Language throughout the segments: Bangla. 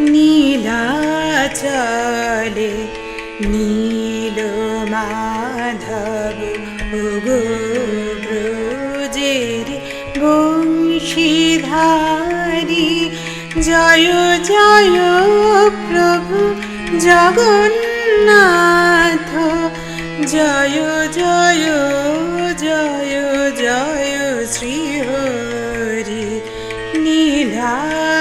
নীলাচলে নীল মাধব ব্রজের বংশীধারী। জয় জয় প্রভু জগন্নাথ। জয় জয় জয় জয় শ্রীহরি নীলাচলে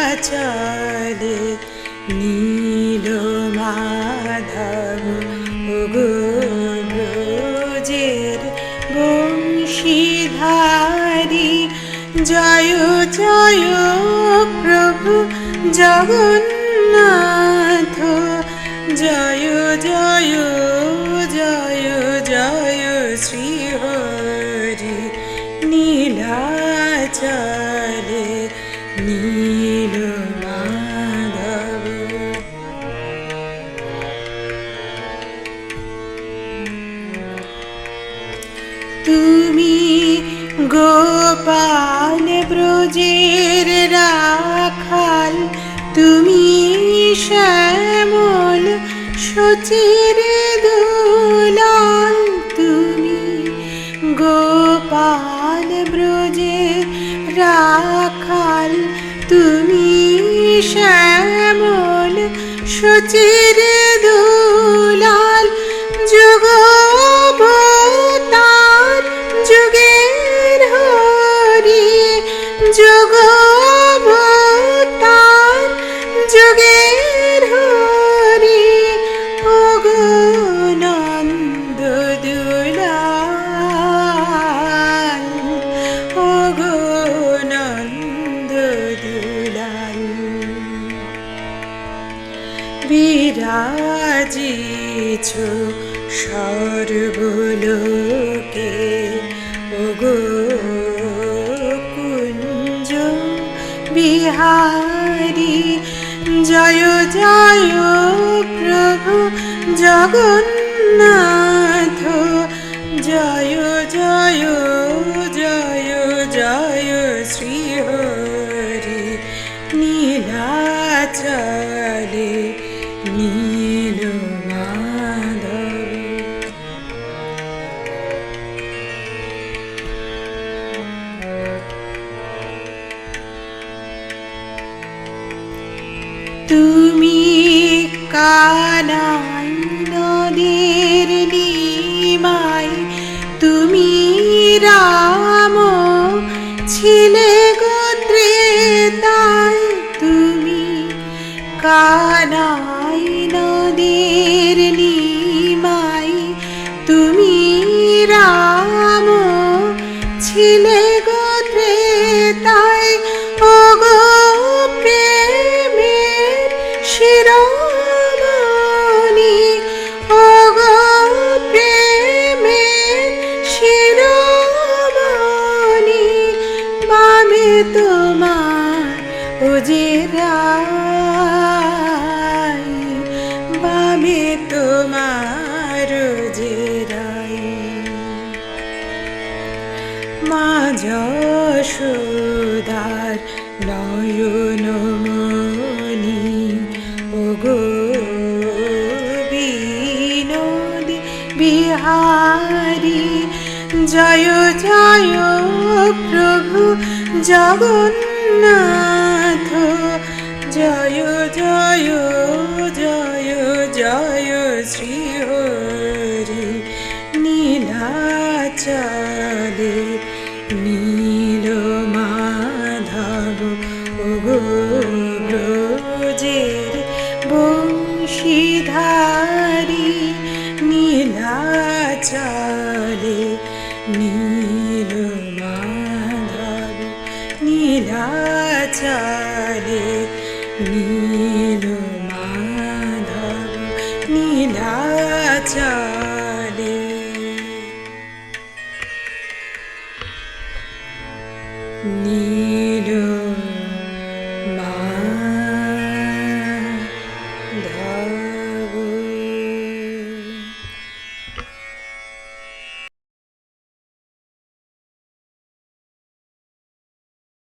মাধব গো ব্রজের বংশীধারী জয় জয় প্রভু জগন্নাথ জয় জয় জয় জয় শ্রীহরি নীলাচলে। তুমি গোপাল ব্রজের রাখাল, তুমি শ্যামল সচির দুলাল, তুমি গোপাল ব্রজের রাখাল, তুমি শ্যামল সচির দুলাল। বিরাজিছ সর্বলোকে। ওগো কুঞ্জ বিহারি, জয় জয় প্রভু জগন্নাথ। জয় জয় জয় জয় শ্রীহরি, নীলাচলে কানাই নদীর নিমাই তুমি রাম ছিলে গোত্রে তাই তুমি নিমাই তুমি রাম ছিলে বামে তোমার ওজেরাই মা যশোদার নয়ন মনি ওগো বিনোদী বিহারি, জয় জয় প্রভু জগন্নাথ, জয় জয় জয় জয় শ্রী হরি নীলাচলে নীল মাধব গো ব্রজের বংশীধারী নীলাচলে নীল মাধব নীলাচারে নীল